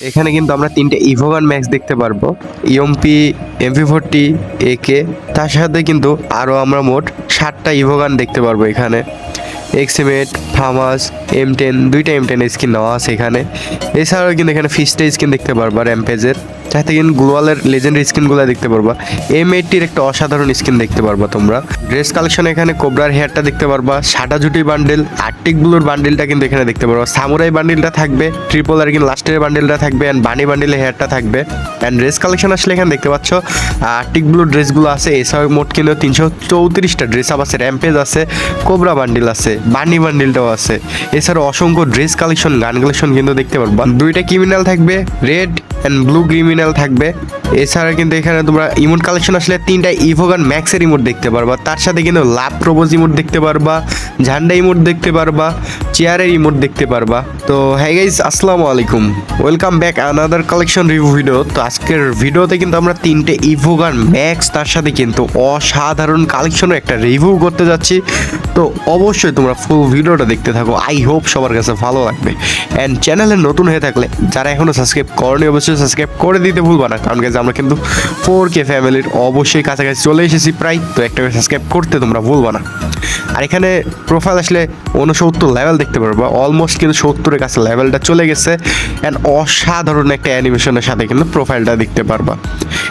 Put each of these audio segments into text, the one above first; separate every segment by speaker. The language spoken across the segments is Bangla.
Speaker 1: এখানে কিন্তু আমরা তিনটে ইভোগান ম্যাক্স দেখতে পারব। ইএমপি এমপি ফোরটি একে তার সাথে কিন্তু আরও আমরা মোট ষাটটা ইভোগান দেখতে পারব এখানে। এক্সিমেট ফার্মাস এম টেন দুইটা এম টেন স্কিন নেওয়া আছে এখানে। এছাড়াও কিন্তু এখানে ফিস্টে স্কিন দেখতে পারব র্যাম্পেজের সাথে কিন্তু গ্লোয়ালের লেজেন্ডারি স্কিনগুলো দেখতে পারবা। এম এইটটির একটা অসাধারণ স্কিন দেখতে পারবা তোমরা। ড্রেস কালেকশন এখানে কোবরার হেয়ারটা দেখতে পারবা, সাদা জুটি বান্ডেল আর্টিক ব্লুর বান্ডেলটা কিন্তু এখানে দেখতে পারবা। সামুরাই বান্ডেলটা থাকবে ট্রিপল আর কিন্তু লাস্টের বান্ডেলটা থাকবে অ্যান্ড বানি বান্ডেলের হেয়ারটা থাকবে। অ্যান্ড ড্রেস কালেকশন আসলে এখানে দেখতে পাচ্ছ আর্টিক ব্লুর ড্রেসগুলো আছে, এছাড়াও মোট কিন্তু তিনশো চৌত্রিশটা ড্রেস আপ আছে র্যাম্পেজ আছে কোবরা বান্ডিল আছে বানি বান্ডিলটাও আছে। এছাড়াও অসংখ্য ড্রেস কালেকশন গান কালেকশন কিন্তু দেখতে পারবা। দুইটা ক্রিমিনাল থাকবে রেড অ্যান্ড ব্লু ক্রিমিনাল থাকবে। এছাড়া কিন্তু এখানে তোমরা ইমোট কালেকশন আসলে তিনটা ইভোগান ম্যাক্সের ইমোট দেখতে পারবা। তার সাথে কিন্তু লাভ প্রবোজ ইমোট দেখতে পারবা ঝান্ডা ইমোট দেখতে পারবা চেয়ারের ইমোট দেখতে পারবা। তো হ্যাঁ গাইজ আসসালামু আলাইকুম। Welcome back another collection review video তো, আজকের ভিডিওতে কিন্তু আমরা তিনটে ইভোগান ম্যাক্স তার সাথে কিন্তু অসাধারণ কালেকশনের একটা রিভিউ করতে যাচ্ছি। তো, অবশ্যই তোমরা ফুল ভিডিওটা দেখতে থাকো। আই হোপ সবার কাছে ভালো লাগবে। অ্যান্ড চ্যানেলে নতুন হয়ে থাকলে, যারা এখনও সাবস্ক্রাইব করেনি, অবশ্যই সাবস্ক্রাইব করে দিতে ভুলবা না। কারণ আমরা কিন্তু ফোর কে ফ্যামিলির অবশ্যই কাছাকাছি চলে এসেছি প্রায়। তো একটা সাবস্ক্রাইব করতে তোমরা ভুলবা না। আর এখানে প্রোফাইল আসলে উনসত্তর লেভেল দেখতে পারবা অলমোস্ট কিন্তু সত্তরের কাছে লেভেলটা চলে গেছে। অ্যান্ড অসাধারণ একটা অ্যানিমেশনের সাথে কিন্তু প্রোফাইলটা দেখতে পারবা।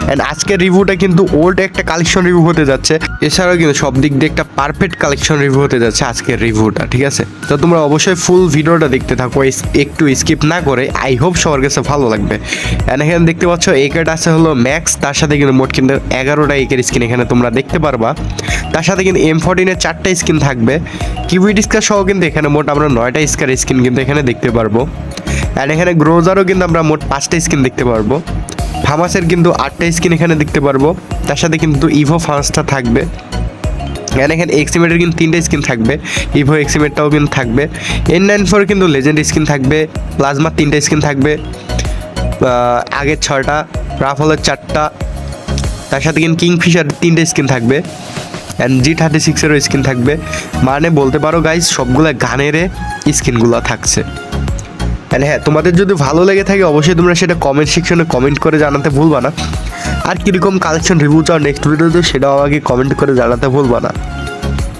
Speaker 1: অ্যান্ড আজকের রিভিউটা কিন্তু ওল্ড একটা কালেকশন রিভিউ হতে যাচ্ছে। এছাড়াও কিন্তু সব দিক দিয়ে একটা পারফেক্ট কালেকশন রিভিউ হতে যাচ্ছে আজকের রিভিউটা ঠিক আছে? তো তোমরা অবশ্যই ফুল ভিডিওটা দেখতে থাকো। একটু স্কিপ না করে আই হোপ সবার কাছে ভালো লাগবে। অ্যান্ড এখানে দেখতে পাচ্ছ একের আছে হলো ম্যাক্স তার সাথে কিন্তু মোট কিন্তু এগারোটা একের স্কিন এখানে তোমরা দেখতে পারবা। তার সাথে কিন্তু এম ফোরটিনের চারটা স্কিন থাকবে। কিউবি ডিসকার সহ কিন্তু এখানে মোট আমরা নয়টা স্কার স্কিন কিন্তু এখানে দেখতে পারব। অ্যান্ড এখানে গ্রোজারও কিন্তু আমরা মোট পাঁচটা স্কিন দেখতে পারব। ফামাসের কিন্তু আটটা স্কিন এখানে দেখতে পারব। তার সাথে কিন্তু ইভো ফার্স্টটা থাকবে। এখানে এখানে এক্সিমেটের কিন্তু তিনটে স্কিন থাকবে। ইভো এক্সিমেটটাও কিন্তু থাকবে। এন নাইন ফোর কিন্তু লেজেন্ড স্কিন থাকবে। প্লাজমার তিনটে স্কিন থাকবে। আগের ছয়টা। রাফলের চারটা, তার সাথে কিন্তু কিংফিশার তিনটে স্কিন থাকবে অ্যান্ড জি থার্টি সিক্সেরও স্কিন থাকবে। মানে বলতে পারো গাইজ সবগুলো গানের স্কিনগুলো থাকছে। And হ্যাঁ তোমাদের যদি ভালো লেগে থাকে, অবশ্যই তোমরা সেটা কমেন্ট সেকশনে কমেন্ট করে জানাতে ভুলবা না। আর কীরকম কালেকশন রিভিউ চাও নেক্সট ভিডিওতে সেটাও আমাকে কমেন্ট করে জানাতে ভুলবা না।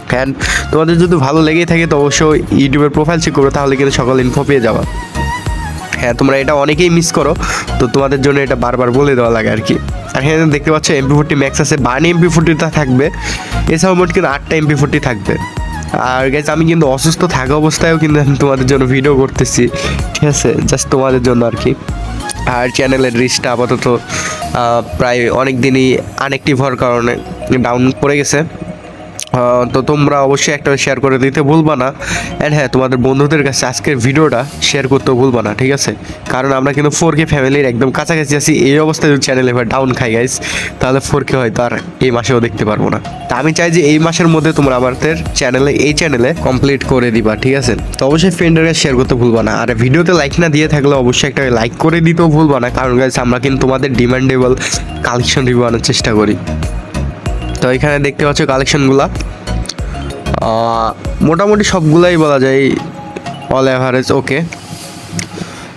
Speaker 1: অ্যান্ড তোমাদের যদি ভালো লেগেই থাকে, তো অবশ্যই ইউটিউবের প্রোফাইল চেক করো, তাহলে কিন্তু সকল ইনফো পেয়ে যাবা। হ্যাঁ তোমরা এটা অনেকেই মিস করো, তো তোমাদের জন্য এটা বারবার বলে দেওয়া লাগে আর কি। আর হ্যাঁ দেখতে পাচ্ছ এমপি ফোরটি ম্যাক্স আছে বানি এমপি ফোরটিটা থাকবে, এছাড়াও মোট কিন্তু আটটা এমপি ফোরটি থাকবে। আর গেছে আমি কিন্তু অসুস্থ থাকা অবস্থায়ও কিন্তু আমি তোমাদের জন্য ভিডিও করতেছি, ঠিক আছে? জাস্ট তোমাদের জন্য আর কি। আর চ্যানেলের রিচটা আপাতত প্রায় অনেক দিনই আনএক্টিভ হওয়ার কারণে ডাউন পড়ে গেছে। তো তোমরা অবশ্যই একটা শেয়ার করে দিতে ভুলবা না। অ্যান্ড হ্যাঁ তোমাদের বন্ধুদের কাছে আজকের ভিডিওটা শেয়ার করতেও ভুলবা না, ঠিক আছে? কারণ আমরা কিন্তু ফোর কে ফ্যামিলির একদম কাছাকাছি আছি, এই অবস্থায় যদি চ্যানেল এবার ডাউন খাই গাইস তাহলে ফোর কে হয়তো আর এই মাসেও দেখতে পারব না। তা আমি চাই যে এই মাসের মধ্যে তোমরা আমাদের চ্যানেলে এই চ্যানেলে কমপ্লিট করে দিবা, ঠিক আছে? তো অবশ্যই ফ্রেন্ডের কাছে শেয়ার করতে ভুলবা না। আর ভিডিওতে লাইক না দিয়ে থাকলে অবশ্যই একটা লাইক করে দিতেও ভুলবা না, কারণ গাইস আমরা কিন্তু তোমাদের ডিমান্ডেবল কালেকশন রিভিউ আনার চেষ্টা করি। তো এখানে দেখতে পাচ্ছ কালেকশনগুলো মোটামুটি সবগুলাই বলা যায় অল অ্যাভারেজ ওকে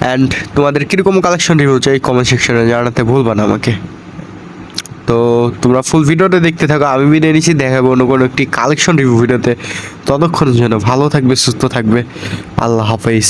Speaker 1: অ্যান্ড তোমাদের কীরকম কালেকশন রিভিউ চাই কমেন্ট সেকশনে জানাতে ভুলবা না আমাকে। তো তোমরা ফুল ভিডিওটা দেখতে থাকো, আমি বিদায় নিচ্ছি দেখাবো অন্য কোনো একটি কালেকশন রিভিউ ভিডিওতে ততক্ষণের জন্য ভালো থাকবে, সুস্থ থাকবে। আল্লাহ হাফেজ।